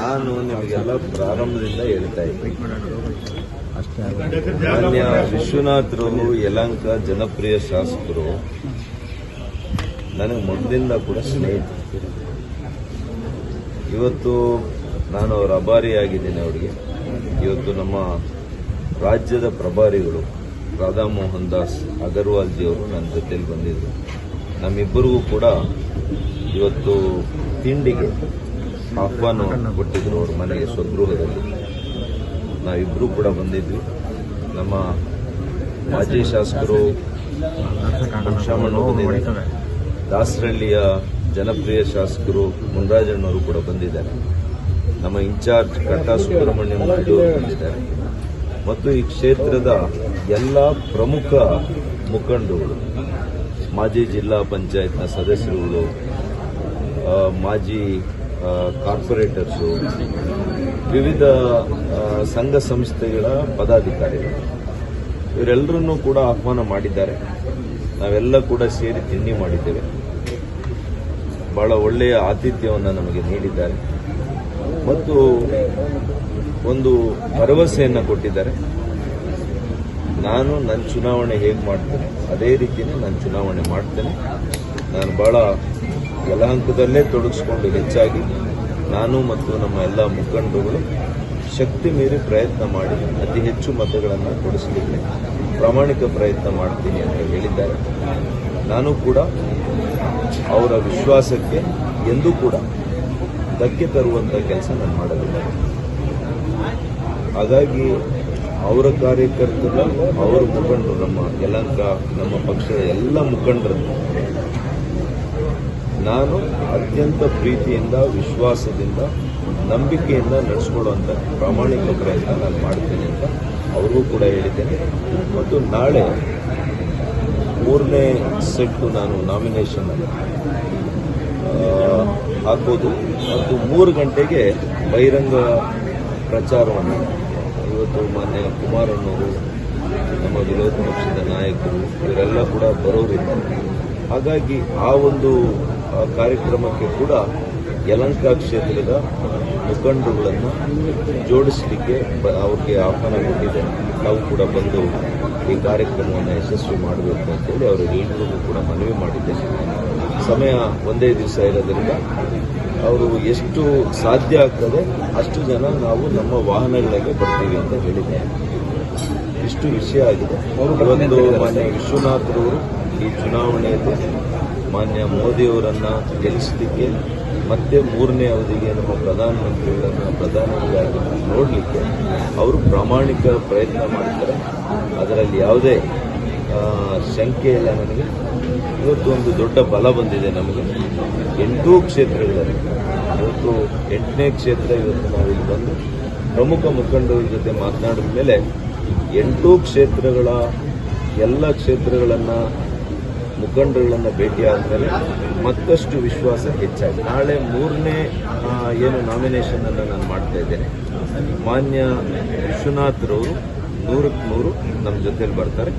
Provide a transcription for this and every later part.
ನಾನು ನಿಮಗೆಲ್ಲ ಪ್ರಾರಂಭದಿಂದ ಹೇಳ್ತಾ ಇದ್ದೀನಿ. ಮಾನ್ಯ ವಿಶ್ವನಾಥ್ರವರು ಯಲಂಕ ಜನಪ್ರಿಯ ಶಾಸಕರು ನನಗೆ ಮೊದಲಿಂದ ಕೂಡ ಸ್ನೇಹಿತರು. ಇವತ್ತು ನಾನು ಅವರ ಅಭಾರಿಯಾಗಿದ್ದೇನೆ ಅವರಿಗೆ. ಇವತ್ತು ನಮ್ಮ ರಾಜ್ಯದ ಪ್ರಭಾರಿಗಳು ರಾಧಾಮೋಹನ್ ದಾಸ್ ಅಗರ್ವಾಲ್ ಜಿಯವರು ನನ್ನ ಜೊತೆಲಿ ಬಂದಿದ್ದರು. ನಮ್ಮಿಬ್ಬರಿಗೂ ಕೂಡ ಇವತ್ತು ತಿಂಡಿಗೆ ಆಹ್ವಾನವನ್ನು ಕೊಟ್ಟಿದ್ರು ಅವ್ರ ಮನೆಗೆ ಸ್ವಗೃಹದಲ್ಲಿ. ನಾವಿಬ್ಬರೂ ಕೂಡ ಬಂದಿದ್ವಿ. ನಮ್ಮ ಮಾಜಿ ಶಾಸಕರು ದಾಸರಳ್ಳಿಯ ಜನಪ್ರಿಯ ಶಾಸಕರು ಮುನ್ರಾಜಣ್ಣವರು ಕೂಡ ಬಂದಿದ್ದಾರೆ. ನಮ್ಮ ಇನ್ಚಾರ್ಜ್ ಕಟ್ಟಾ ಸುಬ್ರಹ್ಮಣ್ಯಂ ಬಂದಿದ್ದಾರೆ. ಮತ್ತು ಈ ಕ್ಷೇತ್ರದ ಎಲ್ಲ ಪ್ರಮುಖ ಮುಖಂಡರುಗಳು, ಮಾಜಿ ಜಿಲ್ಲಾ ಪಂಚಾಯತ್ನ ಸದಸ್ಯರುಗಳು ಮಾಜಿ ಕಾರ್ಪೊರೇಟರ್ಸು, ವಿವಿಧ ಸಂಘ ಸಂಸ್ಥೆಗಳ ಪದಾಧಿಕಾರಿಗಳು. ಇವರೆಲ್ಲರನ್ನೂ ಕೂಡ ಆಹ್ವಾನ ಮಾಡಿದ್ದಾರೆ. ನಾವೆಲ್ಲ ಕೂಡ ಸೇರಿ ತಿಂಡಿ ಮಾಡಿದ್ದೇವೆ. ಬಹಳ ಒಳ್ಳೆಯ ಆತಿಥ್ಯವನ್ನು ನಮಗೆ ನೀಡಿದ್ದಾರೆ. ಮತ್ತು ಒಂದು ಭರವಸೆಯನ್ನು ಕೊಟ್ಟಿದ್ದಾರೆ. ನಾನು ನನ್ನ ಚುನಾವಣೆ ಹೇಗೆ ಮಾಡ್ತೇನೆ? ಅದೇ ರೀತಿಯೇ ನಾನು ಚುನಾವಣೆ ಮಾಡ್ತೇನೆ. ನಾನು ಬಹಳ ಯಲಹಂಕದಲ್ಲೇ ತೊಡಗಿಸ್ಕೊಂಡು ಹೆಚ್ಚಾಗಿ ನಾನು ಮತ್ತು ನಮ್ಮ ಎಲ್ಲ ಮುಖಂಡರುಗಳು ಶಕ್ತಿ ಮೀರಿ ಪ್ರಯತ್ನ ಮಾಡಿ ಅತಿ ಹೆಚ್ಚು ಮತಗಳನ್ನು ಕೊಡಿಸಲಿಕ್ಕೆ ಪ್ರಾಮಾಣಿಕ ಪ್ರಯತ್ನ ಮಾಡ್ತೀನಿ ಅಂತ ಹೇಳಿದ್ದಾರೆ. ನಾನು ಕೂಡ ಅವರ ವಿಶ್ವಾಸಕ್ಕೆ ಎಂದೂ ಕೂಡ ಧಕ್ಕೆ ತರುವಂಥ ಕೆಲಸ ನಾನು ಮಾಡಲಿಲ್ಲ. ಹಾಗಾಗಿ ಅವರ ಕಾರ್ಯಕರ್ತರು, ಅವರ ಮುಖಂಡರು, ನಮ್ಮ ಯಲಂಕ ನಮ್ಮ ಪಕ್ಷದ ಎಲ್ಲ ಮುಖಂಡರನ್ನು ನಾನು ಅತ್ಯಂತ ಪ್ರೀತಿಯಿಂದ, ವಿಶ್ವಾಸದಿಂದ, ನಂಬಿಕೆಯಿಂದ ನಡೆಸ್ಕೊಡುವಂಥ ಪ್ರಾಮಾಣಿಕ ಪ್ರಯತ್ನ ನಾನು ಮಾಡ್ತೇನೆ ಅಂತ ಅವ್ರಿಗೂ ಕೂಡ ಹೇಳಿದ್ದೇನೆ. ಮತ್ತು ನಾಳೆ ಮೂರನೇ ಸೆಟ್ಟು ನಾನು ನಾಮಿನೇಷನ್ ಹಾಕೋದು ಮತ್ತು ಮೂರು ಗಂಟೆಗೆ ಬಹಿರಂಗ ಪ್ರಚಾರವನ್ನು ಇವತ್ತು ಮಾನ್ಯ ಕುಮಾರಣ್ಣವರು, ನಮ್ಮ ವಿರೋಧ ಪಕ್ಷದ ನಾಯಕರು, ಇವರೆಲ್ಲ ಕೂಡ ಬರೋರಿದ್ದಾರೆ. ಹಾಗಾಗಿ ಆ ಒಂದು ಕಾರ್ಯಕ್ರಮಕ್ಕೆ ಕೂಡ ಯಲಂಕ ಕ್ಷೇತ್ರದ ಮುಖಂಡರುಗಳನ್ನು ಜೋಡಿಸಲಿಕ್ಕೆ ಅವರಿಗೆ ಆಹ್ವಾನ ಕೊಟ್ಟಿದೆ. ನಾವು ಕೂಡ ಬಂದು ಈ ಕಾರ್ಯಕ್ರಮವನ್ನು ಯಶಸ್ವಿ ಮಾಡಬೇಕು ಅಂತೇಳಿ ಅವರಿಗೆಲ್ಲರಿಗೂ ಕೂಡ ಮನವಿ ಮಾಡಿದ್ದೆ. ಸಮಯ ಒಂದೇ ದಿವಸ ಇರೋದ್ರಿಂದ ಅವರು ಎಷ್ಟು ಸಾಧ್ಯ ಆಗ್ತದೆ ಅಷ್ಟು ಜನ ನಾವು ನಮ್ಮ ವಾಹನಗಳಿಗೆ ಬರ್ತೀವಿ ಅಂತ ಹೇಳಿದೆ ಇಷ್ಟು ವಿಷಯ ಆಗಿದೆ. ಒಂದು ಮಾನ್ಯ ವಿಶ್ವನಾಥ್ರವರು ಈ ಚುನಾವಣೆಯಲ್ಲಿ ಮಾನ್ಯ ಮೋದಿಯವರನ್ನ ಗೆಲ್ಲಿಸಲಿಕ್ಕೆ ಮತ್ತೆ ಮೂರನೇ ಅವಧಿಗೆ ನಮ್ಮ ಪ್ರಧಾನಮಂತ್ರಿಗಳನ್ನು, ಪ್ರಧಾನಿಗಳಾಗಿ ನೋಡಲಿಕ್ಕೆ ಅವರು ಪ್ರಾಮಾಣಿಕ ಪ್ರಯತ್ನ ಮಾಡ್ತಾರೆ ಅದರಲ್ಲಿ ಯಾವುದೇ ಶಂಕೆ ಇಲ್ಲ ನನಗೆ ಇವತ್ತು ಒಂದು ದೊಡ್ಡ ಬಲ ಬಂದಿದೆ ನಮಗೆ. ಎಂಟೂ ಕ್ಷೇತ್ರಗಳಲ್ಲಿ, ಇವತ್ತು ಎಂಟನೇ ಕ್ಷೇತ್ರ ಇವತ್ತು ನಾವಿಲ್ಲಿ ಬಂದು ಪ್ರಮುಖ ಮುಖಂಡರ ಜೊತೆ ಮಾತನಾಡಿದ ಮೇಲೆ ಎಂಟೂ ಕ್ಷೇತ್ರಗಳ ಎಲ್ಲ ಕ್ಷೇತ್ರಗಳನ್ನು ಮುಖಂಡರುಗಳನ್ನು ಭೇಟಿಯಾದ ಮೇಲೆ ಮತ್ತಷ್ಟು ವಿಶ್ವಾಸ ಹೆಚ್ಚಾಗಿದೆ ನಾಳೆ ಮೂರನೇ ಏನು ನಾಮಿನೇಷನ್ ಅನ್ನು ನಾನು ಮಾಡ್ತಾ ಇದ್ದೇನೆ. ಮಾನ್ಯ ವಿಶ್ವನಾಥ್ರವರು ನೂರಕ್ಕೆ ನೂರು ನಮ್ಮ ಜೊತೆಲಿ ಬರ್ತಾರೆ.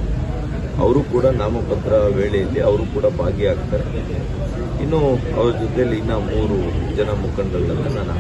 ಅವರು ಕೂಡ ನಾಮಪತ್ರ ವೇಳೆಯಲ್ಲಿ ಅವರು ಕೂಡ ಭಾಗಿಯಾಗ್ತಾರೆ. ಇನ್ನು ಅವ್ರ ಜೊತೆಲಿ ಇನ್ನ ಮೂರು ಜನ ಮುಖಂಡರುಗಳನ್ನು ನಾನು